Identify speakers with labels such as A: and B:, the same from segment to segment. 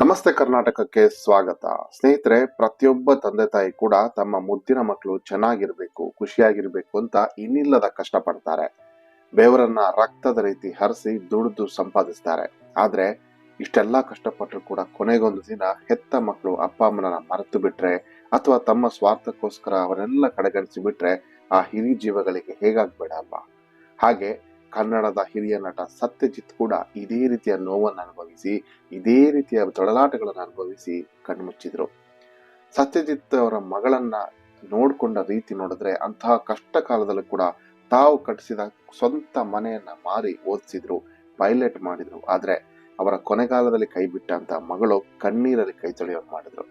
A: ನಮಸ್ತೆ ಕರ್ನಾಟಕಕ್ಕೆ ಸ್ವಾಗತ. ಸ್ನೇಹಿತರೆ, ಪ್ರತಿಯೊಬ್ಬ ತಂದೆ ತಾಯಿ ಕೂಡ ತಮ್ಮ ಮುದ್ದಿನ ಮಕ್ಕಳು ಚೆನ್ನಾಗಿರ್ಬೇಕು, ಖುಷಿಯಾಗಿರ್ಬೇಕು ಅಂತ ಇನ್ನಿಲ್ಲದ ಕಷ್ಟಪಡ್ತಾರೆ. ಬೇವರನ್ನ ರಕ್ತದ ರೀತಿ ಹರಿಸಿ ದುಡಿದು ಸಂಪಾದಿಸ್ತಾರೆ. ಆದ್ರೆ, ಇಷ್ಟೆಲ್ಲಾ ಕಷ್ಟಪಟ್ಟರು ಕೂಡ ಕೊನೆಗೊಂದು ದಿನ ಹೆತ್ತ ಮಕ್ಕಳು ಅಪ್ಪ ಅಮ್ಮನ ಮರೆತು ಬಿಟ್ರೆ ಅಥವಾ ತಮ್ಮ ಸ್ವಾರ್ಥಕ್ಕೋಸ್ಕರ ಅವರೆಲ್ಲ ಕಡೆಗಣಿಸಿ ಬಿಟ್ರೆ ಆ ಹಿರಿ ಜೀವಗಳಿಗೆ ಹೇಗಾಗ್ಬೇಡ ಅಲ್ವಾ? ಹಾಗೆ ಕನ್ನಡದ ಹಿರಿಯ ನಟ ಸತ್ಯಜಿತ್ ಕೂಡ ಇದೇ ರೀತಿಯ ನೋವನ್ನು ಅನುಭವಿಸಿ, ಇದೇ ರೀತಿಯ ತೊಳಲಾಟಗಳನ್ನು ಅನುಭವಿಸಿ ಕಣ್ಮುಚ್ಚಿದ್ರು. ಸತ್ಯಜಿತ್ ಅವರ ಮಗಳನ್ನ ನೋಡಿಕೊಂಡ ರೀತಿ ನೋಡಿದ್ರೆ ಅಂತಹ ಕಷ್ಟ ಕಾಲದಲ್ಲೂ ಕೂಡ ತಾವು ಕಟ್ಟಿಸಿದ ಸ್ವಂತ ಮನೆಯನ್ನ ಮಾರಿ ಓದಿಸಿದ್ರು, ಪೈಲಟ್ ಮಾಡಿದ್ರು. ಆದ್ರೆ ಅವರ ಕೊನೆಗಾಲದಲ್ಲಿ ಕೈ ಬಿಟ್ಟಂತ ಮಗಳು ಕಣ್ಣೀರಲ್ಲಿ ಕೈ ತೊಳೆಯೋರು ಮಾಡಿದ್ರು.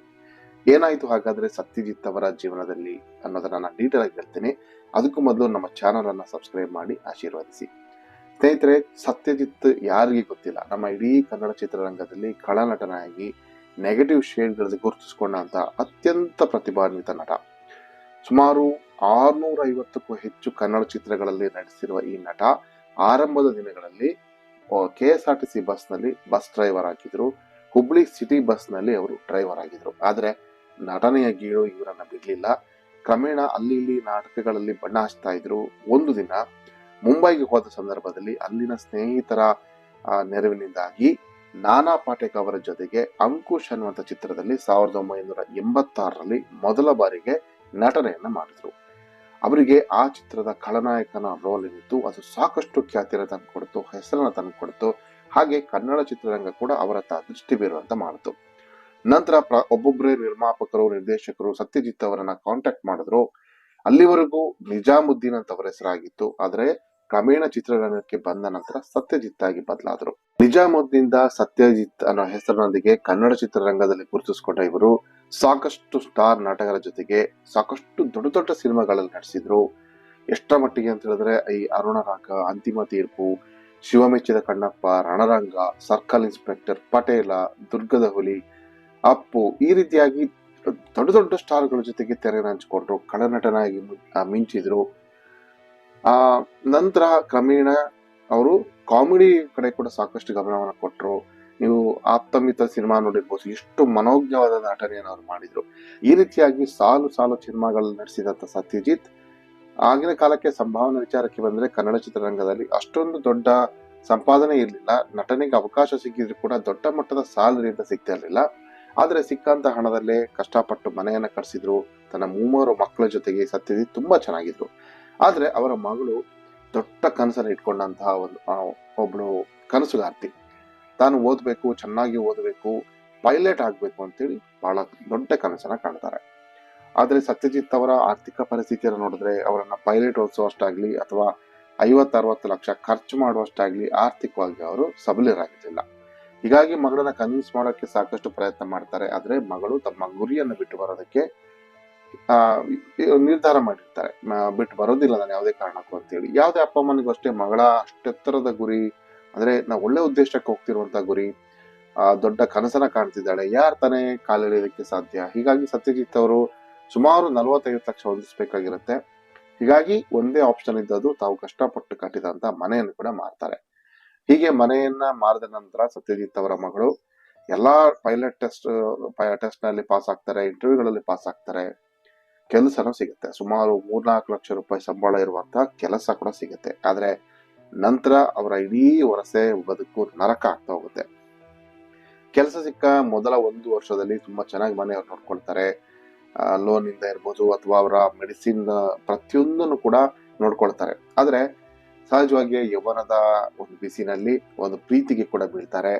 A: ಏನಾಯ್ತು ಹಾಗಾದ್ರೆ ಸತ್ಯಜಿತ್ ಅವರ ಜೀವನದಲ್ಲಿ ಅನ್ನೋದನ್ನ ನಾನು ಡೀಟೇಲ್ ಆಗಿ ಹೇಳ್ತೀನಿ. ಅದಕ್ಕೂ ಮೊದಲು ನಮ್ಮ ಚಾನಲ್ ಅನ್ನ ಸಬ್ಸ್ಕ್ರೈಬ್ ಮಾಡಿ, ಆಶೀರ್ವದಿಸಿ. ಸ್ನೇಹಿತರೆ, ಸತ್ಯಜಿತ್ ಯಾರಿಗೆ ಗೊತ್ತಿಲ್ಲ? ನಮ್ಮ ಇಡೀ ಕನ್ನಡ ಚಿತ್ರರಂಗದಲ್ಲಿ ಖಳನಟನಾಗಿ ನೆಗೆಟಿವ್ ಶೇಡ್ಗಳಲ್ಲಿ ಗುರುತಿಸಿಕೊಂಡಂತ ಅತ್ಯಂತ ಪ್ರತಿಭಾನ್ವಿತ ನಟ. ಸುಮಾರು ಆರ್ನೂರ ಐವತ್ತಕ್ಕೂ ಹೆಚ್ಚು ಕನ್ನಡ ಚಿತ್ರಗಳಲ್ಲಿ ನಟಿಸಿರುವ ಈ ನಟ ಆರಂಭದ ದಿನಗಳಲ್ಲಿ K S R T C ಬಸ್ನಲ್ಲಿ ಬಸ್ ಡ್ರೈವರ್ ಆಗಿದ್ರು. ಹುಬ್ಳಿ ಸಿಟಿ ಬಸ್ನಲ್ಲಿ ಅವರು ಡ್ರೈವರ್ ಆಗಿದ್ರು. ಆದ್ರೆ ನಟನೆಯ ಗೀಳು ಇವರನ್ನ ಬಿಡಲಿಲ್ಲ. ಕ್ರಮೇಣ ಅಲ್ಲಿ ಇಲ್ಲಿ ನಾಟಕಗಳಲ್ಲಿ ಬಣ್ಣ ಹಚ್ತಾ ಇದ್ರು. ಒಂದು ದಿನ ಮುಂಬೈಗೆ ಹೋದ ಸಂದರ್ಭದಲ್ಲಿ ಅಲ್ಲಿನ ಸ್ನೇಹಿತರ ನೆರವಿನಿಂದಾಗಿ ನಾನಾ ಪಾಟೇಕ್ ಅವರ ಜೊತೆಗೆ ಅಂಕುಶ್ ಅನ್ನುವಂಥ ಚಿತ್ರದಲ್ಲಿ ಸಾವಿರದ ಒಂಬೈನೂರ ಎಂಬತ್ತಾರರಲ್ಲಿ ಮೊದಲ ಬಾರಿಗೆ ನಟನೆಯನ್ನು ಮಾಡಿದ್ರು. ಅವರಿಗೆ ಆ ಚಿತ್ರದ ಖಳನಾಯಕನ ರೋಲ್ ಏನಿತ್ತು, ಅದು ಸಾಕಷ್ಟು ಖ್ಯಾತಿಯನ್ನು ತಂದುಕೊಡ್ತು ಹೆಸರನ್ನ ತಂದುಕೊಡ್ತು ಹಾಗೆ ಕನ್ನಡ ಚಿತ್ರರಂಗ ಕೂಡ ಅವರ ತ ದೃಷ್ಟಿ ಬೀರುವಂತ ಮಾಡಿತು. ನಂತರ ಒಬ್ಬೊಬ್ಬರೇ ನಿರ್ಮಾಪಕರು, ನಿರ್ದೇಶಕರು ಸತ್ಯಜಿತ್ ಅವರನ್ನ ಕಾಂಟ್ಯಾಕ್ಟ್ ಮಾಡಿದ್ರು. ಅಲ್ಲಿವರೆಗೂ ನಿಜಾಮುದ್ದೀನ್ ಅಂತ ಅವರ ಹೆಸರಾಗಿತ್ತು. ಆದ್ರೆ ಕ್ರಮೇಣ ಚಿತ್ರರಂಗಕ್ಕೆ ಬಂದ ನಂತರ ಸತ್ಯಜಿತ್ ಆಗಿ ಬದಲಾದರು. ನಿಜಾಮುದ್ದೀನ್ ಸತ್ಯಜಿತ್ ಅನ್ನೋ ಹೆಸರಿನೊಂದಿಗೆ ಕನ್ನಡ ಚಿತ್ರರಂಗದಲ್ಲಿ ಗುರುತಿಸಿಕೊಂಡ ಇವರು ಸಾಕಷ್ಟು ಸ್ಟಾರ್ ನಾಟಕರ ಜೊತೆಗೆ ಸಾಕಷ್ಟು ದೊಡ್ಡ ದೊಡ್ಡ ಸಿನಿಮಾಗಳಲ್ಲಿ ನಟಿಸಿದ್ರು. ಎಷ್ಟರ ಮಟ್ಟಿಗೆ ಅಂತ ಹೇಳಿದ್ರೆ ಈ ಅರುಣರಾಗ ಅಂತಿಮ ತೀರ್ಪು ಶಿವಮೆಚ್ಚಿದ ಕಣ್ಣಪ್ಪ, ರಣರಂಗ, ಸರ್ಕಲ್ ಇನ್ಸ್ಪೆಕ್ಟರ್, ಪಟೇಲ, ದುರ್ಗದ ಹುಲಿ, ಅಪ್ಪು ಈ ರೀತಿಯಾಗಿ ದೊಡ್ಡ ದೊಡ್ಡ ಸ್ಟಾರ್ಗಳ ಜೊತೆಗೆ ತೆರೆ ಹಂಚಿಕೊಂಡ್ರು ಕಳನಟನಾಗಿ ಮಿಂಚಿದ್ರು. ಆ, ನಂತರ ಕ್ರಮೇಣ ಅವರು ಕಾಮಿಡಿ ಕಡೆ ಕೂಡ ಸಾಕಷ್ಟು ಗಮನವನ್ನು ಕೊಟ್ಟರು ನೀವು ಆಪ್ತಮಿತ ಸಿನಿಮಾ ನೋಡಿರ್ಬೋದು, ಎಷ್ಟು ಮನೋಜ್ಞವಾದ ನಟನೆಯನ್ನು ಅವರು ಮಾಡಿದ್ರು. ಈ ರೀತಿಯಾಗಿ ಸಾಲು ಸಾಲು ಸಿನಿಮಾಗಳಲ್ಲಿ ನಡೆಸಿದಂತ ಸತ್ಯಜಿತ್, ಆಗಿನ ಕಾಲಕ್ಕೆ ಸಂಭಾವನಾ ವಿಚಾರಕ್ಕೆ ಬಂದ್ರೆ ಕನ್ನಡ ಚಿತ್ರರಂಗದಲ್ಲಿ ಅಷ್ಟೊಂದು ದೊಡ್ಡ ಸಂಪಾದನೆ ಇರಲಿಲ್ಲ. ನಟನೆಗೆ ಅವಕಾಶ ಸಿಕ್ಕಿದ್ರು ಕೂಡ ದೊಡ್ಡ ಮಟ್ಟದ ಸ್ಯಾಲರಿ ಅಂತ ಸಿಗ್ತಾ ಇರಲಿಲ್ಲ. ಆದ್ರೆ ಸಿಕ್ಕಂತ ಹಣದಲ್ಲೇ ಕಷ್ಟಪಟ್ಟು ಮನೆಯನ್ನ ಕಟ್ಸಿದ್ರು, ತನ್ನ ಮೂವರು ಮಕ್ಕಳ ಜೊತೆಗೆ ಸತ್ಯದಿ ತುಂಬಾ ಚೆನ್ನಾಗಿದ್ರು. ಆದರೆ ಅವರ ಮಗಳು ದೊಡ್ಡ ಕನಸನ್ನು ಇಟ್ಕೊಂಡಂತಹ ಒಂದು ಒಬ್ಬಳು ಕನಸುಗಾರ್ತಿ. ತಾನು ಓದಬೇಕು, ಚೆನ್ನಾಗಿ ಓದಬೇಕು, ಪೈಲಟ್ ಆಗಬೇಕು ಅಂತೇಳಿ ಬಹಳ ದೊಡ್ಡ ಕನಸನ್ನ ಕಾಣ್ತಾರೆ. ಆದರೆ ಸತ್ಯಜಿತ್ ಅವರ ಆರ್ಥಿಕ ಪರಿಸ್ಥಿತಿಯನ್ನು ನೋಡಿದ್ರೆ ಅವರನ್ನ ಪೈಲಟ್ ಓದಿಸುವಷ್ಟಾಗ್ಲಿ ಅಥವಾ ಐವತ್ತು ಅರವತ್ತು ಲಕ್ಷ ಖರ್ಚು ಮಾಡುವಷ್ಟಾಗ್ಲಿ ಆರ್ಥಿಕವಾಗಿ ಅವರು ಸಬಲರಾಗಿರಲಿಲ್ಲ. ಹೀಗಾಗಿ ಮಗಳನ್ನ ಕನ್ವಿನ್ಸ್ ಮಾಡೋಕೆ ಸಾಕಷ್ಟು ಪ್ರಯತ್ನ ಮಾಡ್ತಾರೆ. ಆದ್ರೆ ಮಗಳು ತಮ್ಮ ಗುರಿಯನ್ನು ಬಿಟ್ಟು ಬರೋದಕ್ಕೆ ನಿರ್ಧಾರ ಮಾಡಿರ್ತಾರೆ. ಬಿಟ್ಟು ಬರೋದಿಲ್ಲ ನಾನು ಯಾವುದೇ ಕಾರಣಕ್ಕೂ ಅಂತೇಳಿ. ಯಾವುದೇ ಅಪ್ಪ ಅಮ್ಮನಿಗೂ ಅಷ್ಟೇ ಮಗಳ ಅಷ್ಟೆತ್ತರದ ಗುರಿ, ಅಂದ್ರೆ ನಾವು ಒಳ್ಳೆ ಉದ್ದೇಶಕ್ಕೆ ಹೋಗ್ತಿರುವಂತ ಗುರಿ ದೊಡ್ಡ ಕನಸನ್ನ ಕಾಣ್ತಿದ್ದಾಳೆ. ಯಾರು ತಾನೇ ಕಾಲೆಳೆಯೋದಕ್ಕೆ ಸಾಧ್ಯ? ಹೀಗಾಗಿ ಸತ್ಯಜಿತ್ ಅವರು ಸುಮಾರು ನಲವತ್ತೈದು ಲಕ್ಷ ಹೊಂದಿಸ್ಬೇಕಾಗಿರುತ್ತೆ. ಹೀಗಾಗಿ ಒಂದೇ ಆಪ್ಷನ್ ಇದ್ದದ್ದು ತಾವು ಕಷ್ಟಪಟ್ಟು ಕಟ್ಟಿದಂತ ಮನೆಯನ್ನು ಕೂಡ ಮಾರ್ತಾರೆ. ಹೀಗೆ ಮನೆಯನ್ನ ಮಾರಿದ ನಂತರ ಸತ್ಯಜಿತ್ ಅವರ ಮಗಳು ಎಲ್ಲಾ ಪೈಲಟ್ ಟೆಸ್ಟ್ ಟೆಸ್ಟ್ನಲ್ಲಿ ಪಾಸ್ ಆಗ್ತಾರೆ ಇಂಟರ್ವ್ಯೂಗಳಲ್ಲಿ ಪಾಸ್ ಆಗ್ತಾರೆ. ಕೆಲಸನೂ ಸಿಗುತ್ತೆ. ಸುಮಾರು ಮೂರ್ನಾಲ್ಕು ಲಕ್ಷ ರೂಪಾಯಿ ಸಂಬಳ ಇರುವಂತಹ ಕೆಲಸ ಕೂಡ ಸಿಗುತ್ತೆ. ಆದ್ರೆ ನಂತರ ಅವರ ಇಡೀ ವರಸೆ ಬದುಕು ನರಕ ಆಗ್ತಾ ಹೋಗುತ್ತೆ. ಕೆಲಸ ಸಿಕ್ಕ ಮೊದಲ ಒಂದು ವರ್ಷದಲ್ಲಿ ತುಂಬಾ ಚೆನ್ನಾಗಿ ಮನೆಯವ್ರು ನೋಡ್ಕೊಳ್ತಾರೆ. ಲೋನ್ ಇಂದ ಇರ್ಬೋದು ಅಥವಾ ಅವರ ಮೆಡಿಸಿನ್ ಪ್ರತಿಯೊಂದನ್ನು ಕೂಡ ನೋಡ್ಕೊಳ್ತಾರೆ. ಆದ್ರೆ ಸಹಜವಾಗಿ ಯೌವನದ ಒಂದು ಬಿಸಿನಲ್ಲಿ ಒಂದು ಪ್ರೀತಿಗೆ ಕೂಡ ಬೀಳ್ತಾರೆ.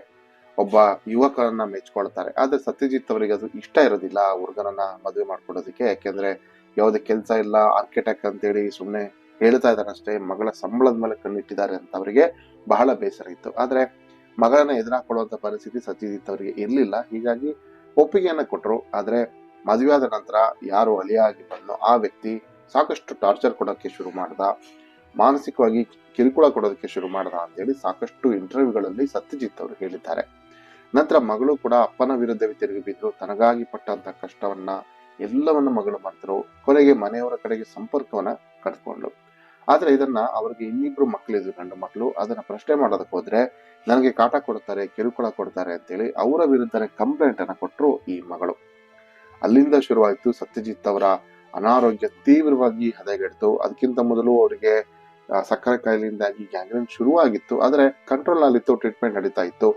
A: ಒಬ್ಬ ಯುವಕರನ್ನ ಮೆಚ್ಕೊಳ್ತಾರೆ. ಆದ್ರೆ ಸತ್ಯಜಿತ್ ಅವರಿಗೆ ಅದು ಇಷ್ಟ ಇರೋದಿಲ್ಲ ಹುಡುಗನನ್ನ ಮದುವೆ ಮಾಡ್ಕೊಡೋದಕ್ಕೆ. ಯಾಕೆಂದ್ರೆ ಯಾವುದೇ ಕೆಲಸ ಇಲ್ಲ ಆರ್ಕಿಟೆಕ್ಟ್ ಅಂತೇಳಿ ಸುಮ್ಮನೆ ಹೇಳ್ತಾ ಇದ್ದಾರೆ ಅಷ್ಟೇ, ಮಗಳ ಸಂಬಳದ ಮೇಲೆ ಕಣ್ಣಿಟ್ಟಿದ್ದಾರೆ ಅಂತ ಅವರಿಗೆ ಬಹಳ ಬೇಸರ ಇತ್ತು. ಆದ್ರೆ ಮಗಳನ್ನ ಎದುರಾಕೊಳ್ಳುವಂತ ಪರಿಸ್ಥಿತಿ ಸತ್ಯಜಿತ್ ಅವರಿಗೆ ಇರಲಿಲ್ಲ. ಹೀಗಾಗಿ ಒಪ್ಪಿಗೆಯನ್ನ ಕೊಟ್ಟರು ಆದ್ರೆ ಮದುವೆ ಆದ ನಂತರ ಯಾರು ಅಲಿಯಾಗಿ ಬಂದೋ ಆ ವ್ಯಕ್ತಿ ಸಾಕಷ್ಟು ಟಾರ್ಚರ್ ಕೊಡೋಕ್ಕೆ ಶುರು ಮಾಡ್ದ. ಮಾನಸಿಕವಾಗಿ ಕಿರುಕುಳ ಕೊಡೋದಕ್ಕೆ ಶುರು ಮಾಡ್ದ ಅಂತೇಳಿ ಸಾಕಷ್ಟು ಇಂಟರ್ವ್ಯೂಗಳಲ್ಲಿ ಸತ್ಯಜಿತ್ ಅವರು ಹೇಳಿದ್ದಾರೆ. ನಂತರ ಮಗಳು ಕೂಡ ಅಪ್ಪನ ವಿರುದ್ಧವೇ ತಿರುಗಿ ಬಿದ್ದು ತನಗಾಗಿ ಪಟ್ಟಂತ ಕಷ್ಟವನ್ನ ಎಲ್ಲವನ್ನ ಮಗಳು ಮರೆತರು, ಕೊನೆಗೆ ಮನೆಯವರ ಕಡೆಗೆ ಸಂಪರ್ಕವನ್ನ ಕಟ್ಕೊಂಡ್ರು ಆದ್ರೆ ಇದನ್ನ ಅವ್ರಿಗೆ ಇನ್ನಿಬ್ರು ಮಕ್ಕಳಿದ್ರು ಗಂಡು ಮಕ್ಕಳು ಅದನ್ನ ಪ್ರಶ್ನೆ ಮಾಡೋದಕ್ಕೆ ಹೋದ್ರೆ ನನಗೆ ಕಾಟ ಕೊಡ್ತಾರೆ, ಕಿರುಕುಳ ಕೊಡ್ತಾರೆ ಅಂತೇಳಿ ಅವರ ವಿರುದ್ಧನೇ ಕಂಪ್ಲೇಂಟ್ ಅನ್ನ ಕೊಟ್ಟರು ಈ ಮಗಳು. ಅಲ್ಲಿಂದ ಶುರುವಾಯಿತು ಸತ್ಯಜಿತ್ ಅವರ ಅನಾರೋಗ್ಯ ತೀವ್ರವಾಗಿ ಹದಗೆಡ್ತು. ಅದಕ್ಕಿಂತ ಮೊದಲು ಅವರಿಗೆ ಸಕ್ಕರೆ ಕಾಯಿಲೆಯಿಂದಾಗಿ ಗ್ಯಾಂಗ್ರೀನ್ ಶುರುವಾಗಿತ್ತು. ಆದರೆ ಕಂಟ್ರೋಲ್ ಆಗಿತ್ತು ಟ್ರೀಟ್ಮೆಂಟ್ ನಡೀತಾ ಇತ್ತು.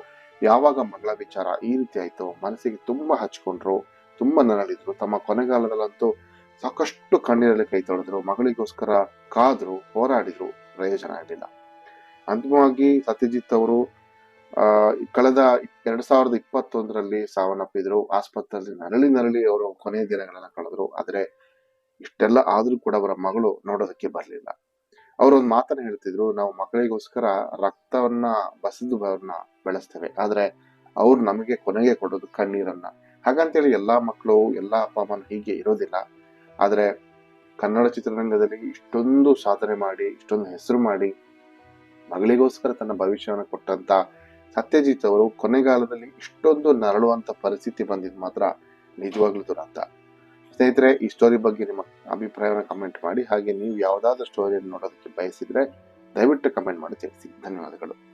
A: ಯಾವಾಗ ಮಗಳ ವಿಚಾರ ಈ ರೀತಿ ಆಯಿತು. ಮನಸ್ಸಿಗೆ ತುಂಬಾ ಹಚ್ಕೊಂಡ್ರು, ತುಂಬಾ ನರಳಿದ್ರು. ತಮ್ಮ ಕೊನೆಗಾಲದಲ್ಲಂತೂ ಸಾಕಷ್ಟು ಕಣ್ಣೀರಲ್ಲಿ ಕೈ ತೊಳೆದ್ರು. ಮಗಳಿಗೋಸ್ಕರ ಕಾದ್ರು, ಹೋರಾಡಿದ್ರು. ಪ್ರಯೋಜನ ಆಗಲಿಲ್ಲ ಅಂತಿಮವಾಗಿ ಸತ್ಯಜಿತ್ ಅವರು ಕಳೆದ ಎರಡ್ ಸಾವಿರದ ಇಪ್ಪತ್ತೊಂದರಲ್ಲಿ ಸಾವನ್ನಪ್ಪಿದ್ರು. ಆಸ್ಪತ್ರೆಯಲ್ಲಿ ನರಳಿ ನರಳಿ ಅವರು ಕೊನೆಯ ದಿನಗಳನ್ನ ಕಳೆದ್ರು. ಆದ್ರೆ ಇಷ್ಟೆಲ್ಲ ಆದ್ರೂ ಕೂಡ ಅವರ ಮಗಳು ನೋಡೋದಕ್ಕೆ ಬರ್ಲಿಲ್ಲ. ಅವರೊಂದು ಮಾತನ್ನ ಹೇಳ್ತಿದ್ರು, ನಾವು ಮಕ್ಕಳಿಗೋಸ್ಕರ ರಕ್ತವನ್ನ ಬಸಿದು ಬೆಳೆಸ್ತೇವೆ. ಆದ್ರೆ ಅವ್ರು ನಮಗೆ ಕೊನೆಗೆ ಕೊಡೋದು ಕಣ್ಣೀರನ್ನ. ಹಾಗಂತೇಳಿ ಎಲ್ಲಾ ಮಕ್ಕಳು ಎಲ್ಲಾ ಅಪ್ಪ, ಅಮ್ಮನ ಹೀಗೆ ಇರೋದಿಲ್ಲ. ಆದ್ರೆ ಕನ್ನಡ ಚಿತ್ರರಂಗದಲ್ಲಿ ಇಷ್ಟೊಂದು ಸಾಧನೆ ಮಾಡಿ, ಇಷ್ಟೊಂದು ಹೆಸರು ಮಾಡಿ, ಮಗಳಿಗೋಸ್ಕರ ತನ್ನ ಭವಿಷ್ಯವನ್ನು ಕೊಟ್ಟಂತ ಸತ್ಯಜಿತ್ ಅವರು ಕೊನೆಗಾಲದಲ್ಲಿ ಇಷ್ಟೊಂದು ನರಳುವಂತ ಪರಿಸ್ಥಿತಿ ಬಂದಿದ್ ಮಾತ್ರ ನಿಜವಾಗ್ಲೂ ದುರಂತ. ಸ್ನೇಹಿತರೆ, ಈ ಸ್ಟೋರಿ ಬಗ್ಗೆ ನಿಮ್ಮ ಅಭಿಪ್ರಾಯವನ್ನು ಕಮೆಂಟ್ ಮಾಡಿ. ಹಾಗೆ ನೀವು ಯಾವುದಾದ್ರೂ ಸ್ಟೋರಿಯನ್ನು ನೋಡೋದಕ್ಕೆ ಬಯಸಿದರೆ ದಯವಿಟ್ಟು ಕಮೆಂಟ್ ಮಾಡಿ ತಿಳಿಸಿ. ಧನ್ಯವಾದಗಳು.